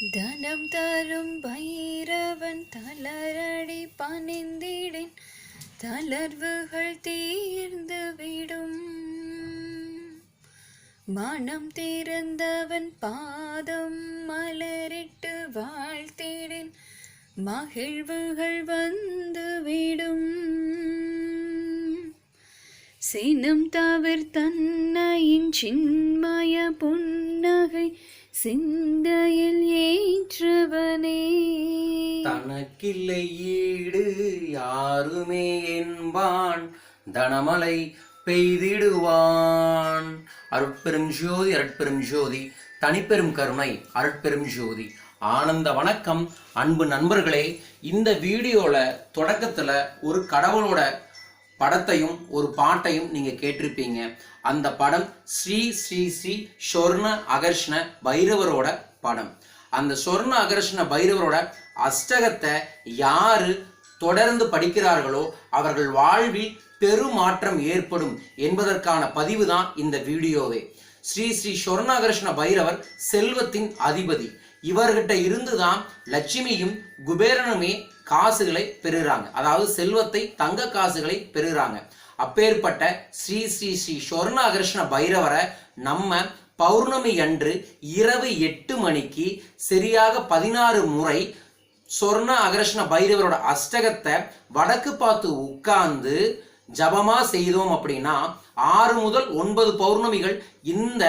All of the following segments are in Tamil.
தனம் தரும் பைரவன் தளரடி பணிந்திடின் தளர்வுகள் தீர்ந்து விடும். மனம் திறந்தவன் பாதம் மலரிட்டு வாழ்த்திடின் மகிழ்வுகள் வந்துவிடும் சினம் தவிர் தன்னையின் சின்மய புன்னகை சிந்தையில் தனக்கில்லை ஈடு யாருமே என்பான். தனமலை பெய்திடுவான். அருட்பெரும் ஜோதி அருட்பெரும் ஜோதி தனிப்பெரும் கருணை அருட்பெரும் ஜோதி. ஆனந்த வணக்கம் அன்பு நண்பர்களே. இந்த வீடியோவில் தொடக்கத்துல ஒரு கடவுளோட படத்தையும் ஒரு பாட்டையும் நீங்க கேட்டிருப்பீங்க. அந்த படம் ஸ்ரீ ஸ்ரீ ஸ்ரீ ஷொர்ண அகர்ஷ்ண பைரவரோட படம். அந்த சொர்ண அகர்ஷ்ண பைரவரோட அஷ்டகத்தை யாரு தொடர்ந்து படிக்கிறார்களோ அவர்கள் வாழ்வில் பெருமாற்றம் ஏற்படும் என்பதற்கான பதிவு தான் இந்த வீடியோவே. ஸ்ரீ ஸ்ரீ சொர்ணாகர்ஷ்ண பைரவர் செல்வத்தின் அதிபதி. இவர்கிட்ட இருந்துதான் லட்சுமியும் குபேரனுமே காசுகளை பெறுகிறாங்க அதாவது செல்வத்தை தங்க காசுகளை பெறுகிறாங்க அப்பேற்பட்ட ஸ்ரீ ஸ்ரீ ஸ்ரீ சொர்ணாகர்ஷ்ண பைரவரை நம்ம பௌர்ணமி அன்று இரவு எட்டு மணிக்கு சரியாக பதினாறு முறை சொர்ண அகர்ஷ்ண பைரவரோட அஷ்டகத்தை வடக்கு பார்த்து உட்கார்ந்து ஜபமா செய்தோம் அப்படின்னா ஆறு முதல் ஒன்பது பௌர்ணமிகள் இந்த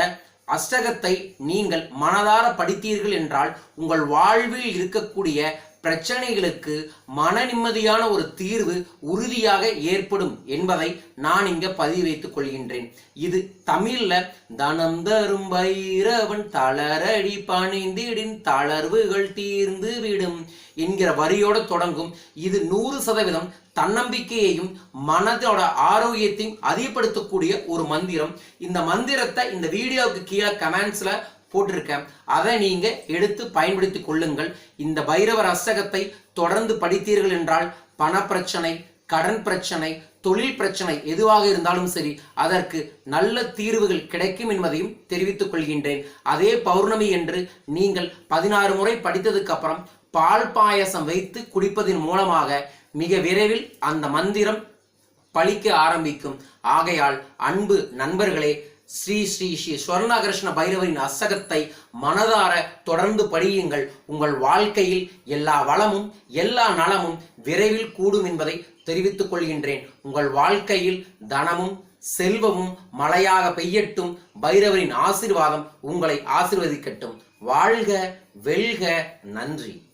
அஷ்டகத்தை நீங்கள் மனதார படித்தீர்கள் என்றால் உங்கள் வாழ்வில் இருக்கக்கூடிய பிரச்சனைகளுக்கு மன நிம்மதியான ஒரு தீர்வு உறுதியாக ஏற்படும் என்பதை நான் இங்க பதிவு வைத்துக் கொள்கின்றேன். இது தமிழ்ல தனம் தரும் பைரவன் தளரடி பணிந்திடின் தளர்வுகள் தீர்ந்து விடும் என்கிற வரியோட தொடங்கும். இது நூறு சதவீதம் தன்னம்பிக்கையையும் மனதோட ஆரோக்கியத்தையும் அதிகப்படுத்தக்கூடிய ஒரு மந்திரம். இந்த மந்திரத்தை இந்த வீடியோவுக்கு கீழே கமெண்ட்ஸ்ல போட்டிருக்கேன். அதை நீங்கள் எடுத்து பயன்படுத்திக் கொள்ளுங்கள். இந்த பைரவர் அசகத்தை தொடர்ந்து படித்தீர்கள் என்றால் பணப்பிரச்சனை கடன் பிரச்சனை தொழில் பிரச்சனை எதுவாக இருந்தாலும் சரி அதற்கு நல்ல தீர்வுகள் கிடைக்கும் என்பதையும் தெரிவித்துக் கொள்கின்றேன். அதே பௌர்ணமி என்று நீங்கள் பதினாறு முறை படித்ததுக்கு அப்புறம் பால் பாயசம் வைத்து குடிப்பதன் மூலமாக மிக விரைவில் அந்த மந்திரம் பழிக்க ஆரம்பிக்கும். ஆகையால் அன்பு நண்பர்களே ஸ்ரீ ஸ்ரீ ஸ்ரீ ஸ்வர்ணகிருஷ்ண பைரவரின் அசகத்தை மனதார தொடர்ந்து படியுங்கள். உங்கள் வாழ்க்கையில் எல்லா வளமும் எல்லா நலமும் விரைவில் கூடும் என்பதை தெரிவித்துக் கொள்கின்றேன். உங்கள் வாழ்க்கையில் தனமும் செல்வமும் மழையாக பெய்யட்டும். பைரவரின் ஆசிர்வாதம் உங்களை ஆசிர்வதிக்கட்டும். வாழ்க வெல்க நன்றி.